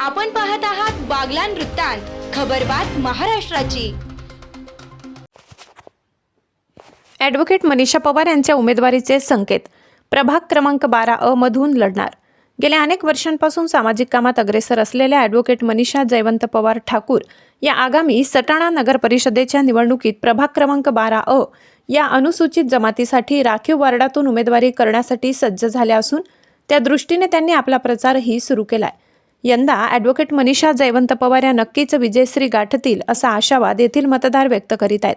आपण पाहत आहात बागलान वृत्तांत खबरबात महाराष्ट्राची. ॲडव्होकेट मनीषा पवार यांच्या उमेदवारीचे संकेत. प्रभाग क्रमांक बारा अ मधून लढणार. गेल्या अनेक वर्षांपासून सामाजिक कामात अग्रेसर असलेल्या ॲडव्होकेट मनीषा जयवंत पवार ठाकूर या आगामी सटाणा नगर परिषदेच्या निवडणुकीत प्रभाग क्रमांक बारा अ या अनुसूचित जमातीसाठी राखीव वार्डातून उमेदवारी करण्यासाठी सज्ज झाल्या असून त्या दृष्टीने त्यांनी आपला प्रचारही सुरू केलाय. यंदा ॲडव्होकेट मनीषा जयवंत पवार या नक्कीच विजयश्री गाठतील असा आशावाद येथील मतदार व्यक्त करीत आहेत.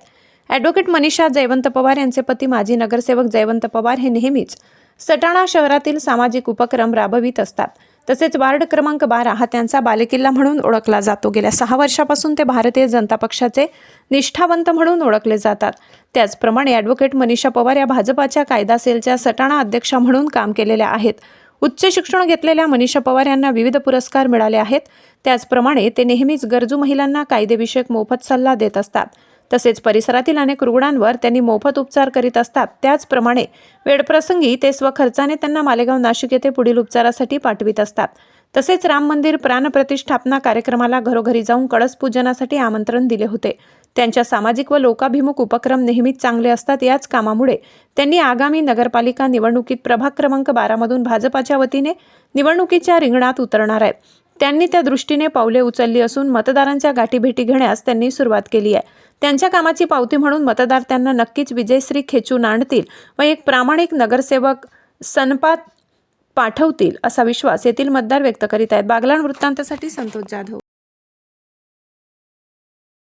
ॲडव्होकेट मनीषा जयवंत पवार यांचे पती माजी नगरसेवक जयवंत पवार हे नेहमीच सटाणा शहरातील सामाजिक उपक्रम राबवित असतात. तसेच वार्ड क्रमांक बारा हा त्यांचा बालेकिल्ला म्हणून ओळखला जातो. गेल्या सहा वर्षापासून ते भारतीय जनता पक्षाचे निष्ठावंत म्हणून ओळखले जातात. त्याचप्रमाणे ॲडव्होकेट मनीषा पवार या भाजपाच्या कायदा सेलच्या सटाणा अध्यक्षा म्हणून काम केलेल्या आहेत. उच्च शिक्षण घेतलेल्या मनीषा पवार यांना विविध पुरस्कार मिळाले आहेत. त्याचप्रमाणे ते नेहमीच गरजू महिलांना कायदेविषयक मोफत सल्ला देत असतात. तसेच परिसरातील अनेक रुग्णांवर त्यांनी मोफत उपचार करीत असतात. त्याचप्रमाणे वेळप्रसंगी ते स्वखर्चाने त्यांना मालेगाव नाशिक येथे पुढील उपचारासाठी पाठवित असतात. तसेच राम मंदिर प्राणप्रतिष्ठापना कार्यक्रमाला घरोघरी जाऊन कळस पूजनासाठी आमंत्रण दिले होते. त्यांच्या सामाजिक व लोकाभिमुख उपक्रम नेहमीच चांगले असतात याच कामामुळे त्यांनी आगामी नगरपालिका निवडणुकीत प्रभाग क्रमांक बारामधून भाजपाच्या वतीने निवडणुकीच्या रिंगणात उतरणार आहेत त्यांनी त्या दृष्टीने पावले उचलली असून मतदारांच्या गाठीभेटी घेण्यास त्यांनी सुरुवात केली आहे. त्यांच्या कामाची पावती म्हणून मतदार त्यांना नक्कीच विजयश्री खेचून आणतील व एक प्रामाणिक नगरसेवक सनपात पाठवतील असा विश्वास येथील मतदार व्यक्त करीत आहेत. बागलाण वृत्तांतासाठी संतोष जाधव.